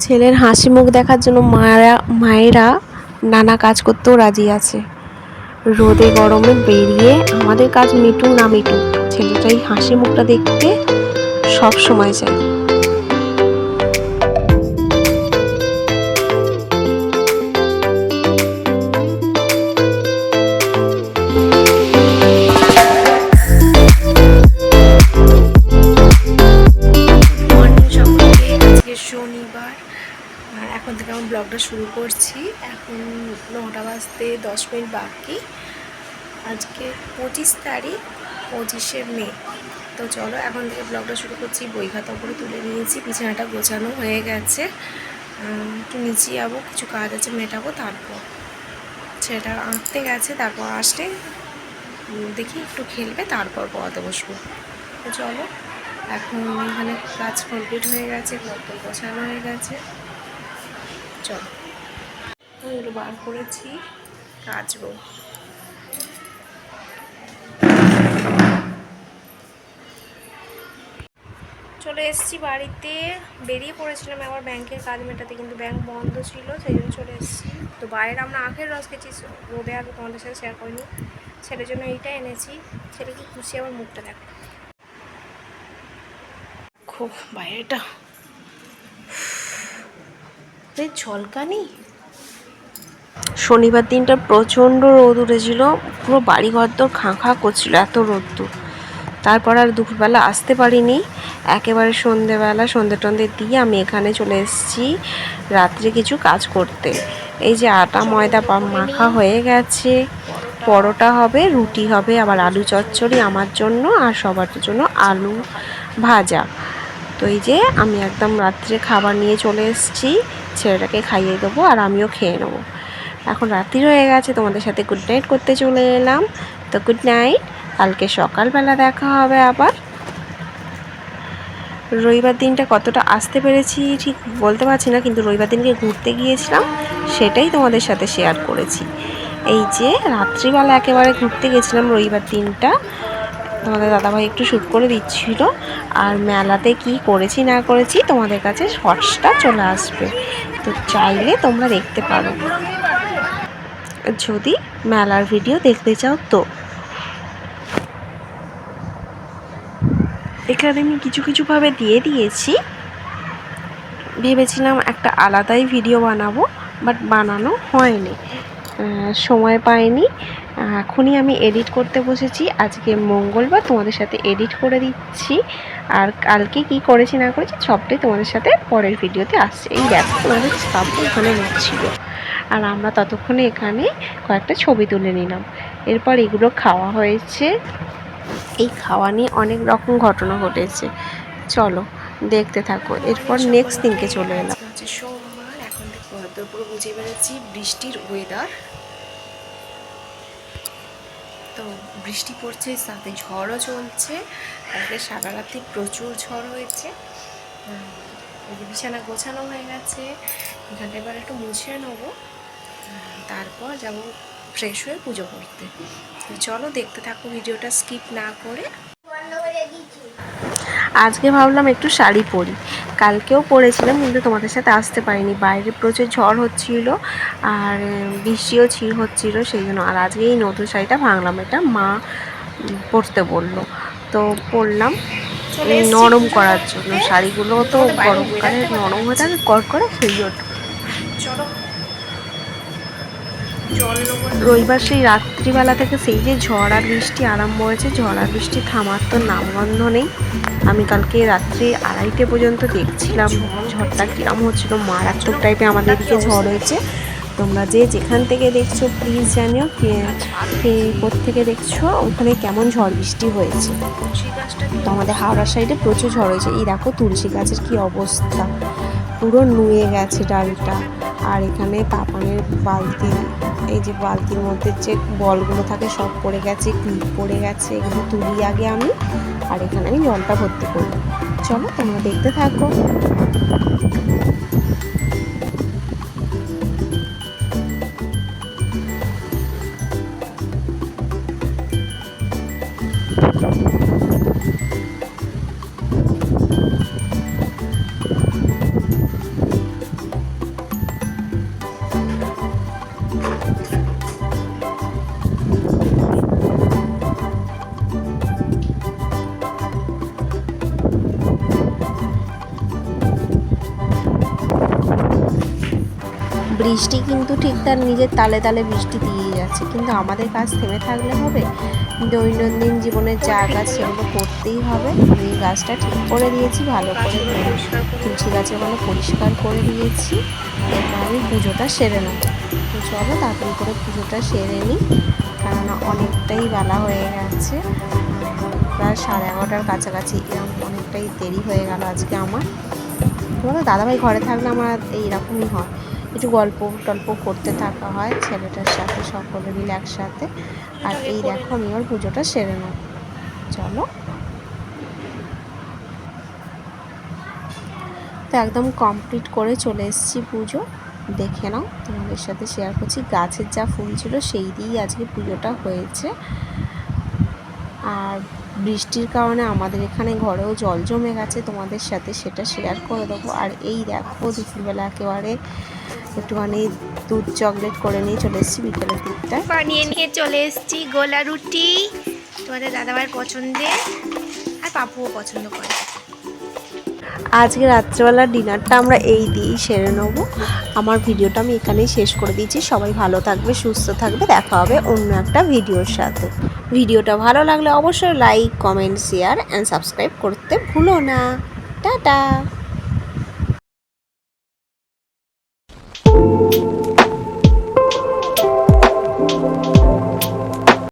ছেলের হাসি মুখ দেখার জন্য মায়েরা মায়েরা নানা কাজ করতেও রাজি আছে। রোদে গরমে বেরিয়ে আমাদের কাজ মিটু না মিটু ছেলেটাই হাসি মুখটা দেখতে সব সময় চাই ব্লগটা শুরু করছি। এখন নটা বাজতে দশ মিনিট বাকি। আজকে পঁচিশ তারিখ, পঁচিশে মে। তো চলো এখন থেকে ব্লগটা শুরু করছি। বই খাতা উপরে তুলে নিয়েছি, বিছানাটা গোছানো হয়ে গেছে। একটু নিচে যাব, কিছু কাজ আছে, মেটাবো, তারপর ছেলেটা আঁকতে গেছে, তারপর আসলে দেখি একটু খেলবে, তারপর পড়াতে বসবো। তো চলো, এখন এখানে কাজ কমপ্লিট হয়ে গেছে ঘরটা গোছানো হয়ে গেছে। চলো। এগুলো বার করেছি। কাচবো। চলে এসেছি বাড়িতে। বেরিয়ে পড়েছিলাম আবার ব্যাংকের কাজ মেটাতে, কিন্তু ব্যাংক বন্ধ ছিল, সেই জন্য চলে এসেছি। তো বাইরে আমরা আখের রস খেয়েছি রোদে আগে তোমাদের সাথে শেয়ার করিনি। ছেলের জন্য এইটা এনেছি। ছেলেকে খুশি? আমার মুখটা দেখো। খুব বাইরেটা। এই ঝলকানি? শনিবার দিনটা প্রচণ্ড রোদ উঠেছিল, পুরো বাড়ি ঘর তো খাঁ খাঁ করছিল, এত রোদ্দুর তারপর আর দুপুরবেলা আসতে পারিনি। একেবারে সন্ধেবেলা, সন্ধে টন্ধে দিয়ে আমি এখানে চলে এসেছি রাত্রে কিছু কাজ করতে। এই যে আটা, ময়দা মাখা হয়ে গেছে, পরোটা হবে, রুটি হবে, আবার আলু চচ্চড়ি আমার জন্য আর সবার জন্য আলু ভাজা। তো এই যে আমি একদম রাত্রে খাবার নিয়ে চলে এসেছি, ছেলেটাকে খাইয়ে দেবো আর আমিও খেয়ে নেব। এখন রাত্রি হয়ে গেছে, তোমাদের সাথে গুড নাইট করতে চলে এলাম। তো গুড নাইট কালকে সকালবেলা দেখা হবে আবার। রবিবার দিনটা কতটা আসতে পেরেছি ঠিক বলতে পারছি না, কিন্তু রবিবার দিনকে ঘুরতে গিয়েছিলাম, সেটাই তোমাদের সাথে শেয়ার করেছি। এই যে রাত্রিবেলা একেবারে ঘুরতে গেছিলাম রবিবার দিনটা তোমাদের দাদাভাই একটু শ্যুট করে দিচ্ছিল। আর মেলাতে কি করেছি না করেছি তোমাদের কাছে শর্টসটা চলে আসবে। তো চাইলে তোমরা দেখতে পারো। যদি মেলার ভিডিও দেখতে চাও তো। এখানে আমি কিছু কিছুভাবে দিয়ে দিয়েছি। ভেবেছিলাম একটা আলাদাই ভিডিও বানাবো বাট বানানো হয়নি। সময় পাইনি। এখনই আমি এডিট করতে বসেছি। আজকে মঙ্গলবার তোমাদের সাথে এডিট করে দিচ্ছি। আর কালকে কি করেছি, না করেছি, সবটাই তোমাদের সাথে পরের ভিডিওতে আসছে। এই দেখো, তোমাদের সব ওখানে নিচ্ছিল আর আমরা ততক্ষণে এখানে কয়েকটা ছবি তুলে নিলাম। এরপর এগুলো খাওয়া হয়েছে। এই খাওয়া নিয়ে অনেক রকম ঘটনা ঘটেছে। চলো, দেখতে থাকো। এরপর নেক্সট দিনকে চলে এলাম। এখন পুরো বুঝে বেড়েছি বৃষ্টির ওয়েদার তো বৃষ্টি পড়ছে, সাথে ঝড়ও চলছে কালকে সারা রাতে প্রচুর ঝড় হয়েছে। বিছানা গোছানো হয়ে গেছে, এখানটা এবার একটু মুছে নেব। তারপর যাব ফ্রেশ হয়ে পুজো করতে। চলো দেখতে থাকো, ভিডিওটা স্কিপ না করে। আজকে ভাবলাম একটু শাড়ি পরি। কালকেও পরেছিলাম কিন্তু তোমাদের সাথে আসতে পারিনি। বাইরে প্রচুর ঝড় হচ্ছিল আর বৃষ্টিও ছিল হচ্ছিল সেই জন্য। আর আজকে এই নতুন শাড়িটা ভাঙলাম। এটা মা পরতে বলল। তো পরলাম। নরম করার জন্য। শাড়িগুলো তো গরমকালে নরম হয়ে থাকে কর করে সেই জন্য চলো রবিবার সেই রাত্রিবেলা থেকে সেই যে ঝড় আর বৃষ্টি আরম্ভ হয়েছে, ঝড় আর বৃষ্টি থামার তো নামগন্ধ নেই। আমি কালকে রাত্রি আড়াইটে পর্যন্ত দেখছিলাম ঝড়টা কিরম হচ্ছিল, মারাত্মক টাইপে আমাদের এদিকে ঝড় হয়েছে। তোমরা যে যেখান থেকে দেখছ প্লিজ জানিও কে কে থেকে দেখছ, ওখানে কেমন ঝড় বৃষ্টি হয়েছে। তো আমাদের হাওড়ার সাইডে প্রচুর ঝড় হয়েছে। এই দেখো তুলসী গাছের কি অবস্থা। পুরো নুয়ে গেছে ডালটা। আর এখানে তাপানের বালতি, এই যে বালতির মধ্যে যে বলগুলো থাকে সব পড়ে গেছে ক্লিপ পড়ে গেছে, এগুলো তুলি আগে আমি, আর এখানে আমি জলটা ভর্তি করব। চলো তোমরা দেখতে থাকো। বৃষ্টি কিন্তু ঠিক তার নিজের তালে তালে বৃষ্টি দিয়েই যাচ্ছে। কিন্তু আমাদের কাজ থেমে থাকলে হবে? দৈনন্দিন জীবনের যা কাজ সেগুলো করতেই হবে। আমি গাছটা ঠিক করে দিয়েছি, ভালো করে তুলসী গাছের ভালো পরিষ্কার করে দিয়েছি। এরপর আমি পুজোটা সেরে নেব। তো চলো তাড়াতাড়ি করে পুজোটা সেরে নিই, কেননা অনেকটাই বেলা হয়ে গেছে। প্রায় সাড়ে এগারোটার কাছাকাছি এরকম অনেকটাই দেরি হয়ে গেল আজকে আমার। তোমাদের দাদাভাই ঘরে থাকলে আমার এইরকমই হয়। একটু গল্প টল্প করতে থাকা হয় ছেলেটার সাথে সকলে মিলে একসাথে। আর এই দেখো, আমি ওর পুজোটা সেরে নেব। চলো। তো একদম কমপ্লিট করে চলে এসেছি পুজো। দেখে নাও, তোমাদের সাথে শেয়ার করছি। গাছের যা ফুল ছিল সেই দিয়েই আজকে পুজোটা হয়েছে। আর বৃষ্টির কারণে আমাদের এখানে ঘরেও জল জমে গেছে, তোমাদের সাথে সেটা শেয়ার করে দেবো। আর এই দেখো, দুপুরবেলা একেবারে একটুখানি দুধ চকলেট করে নিয়ে চলে এসেছি বিকেলের দিকটায়। বানিয়ে নিয়ে চলে এসেছি গোলা রুটি। তোমাদের দাদাভাইয়ের পছন্দের আর পাপুও পছন্দ করে। আজকে রাত্রেবেলার ডিনারটা আমরা এই দিয়েই সেরে নেব। আমার ভিডিওটা আমি এখানেই শেষ করে দিয়েছি সবাই ভালো থাকবে সুস্থ থাকবে। দেখা হবে অন্য একটা ভিডিওর সাথে। ভিডিওটা ভালো লাগলে অবশ্যই like comment share and subscribe করতে ভুলো না। টাটা।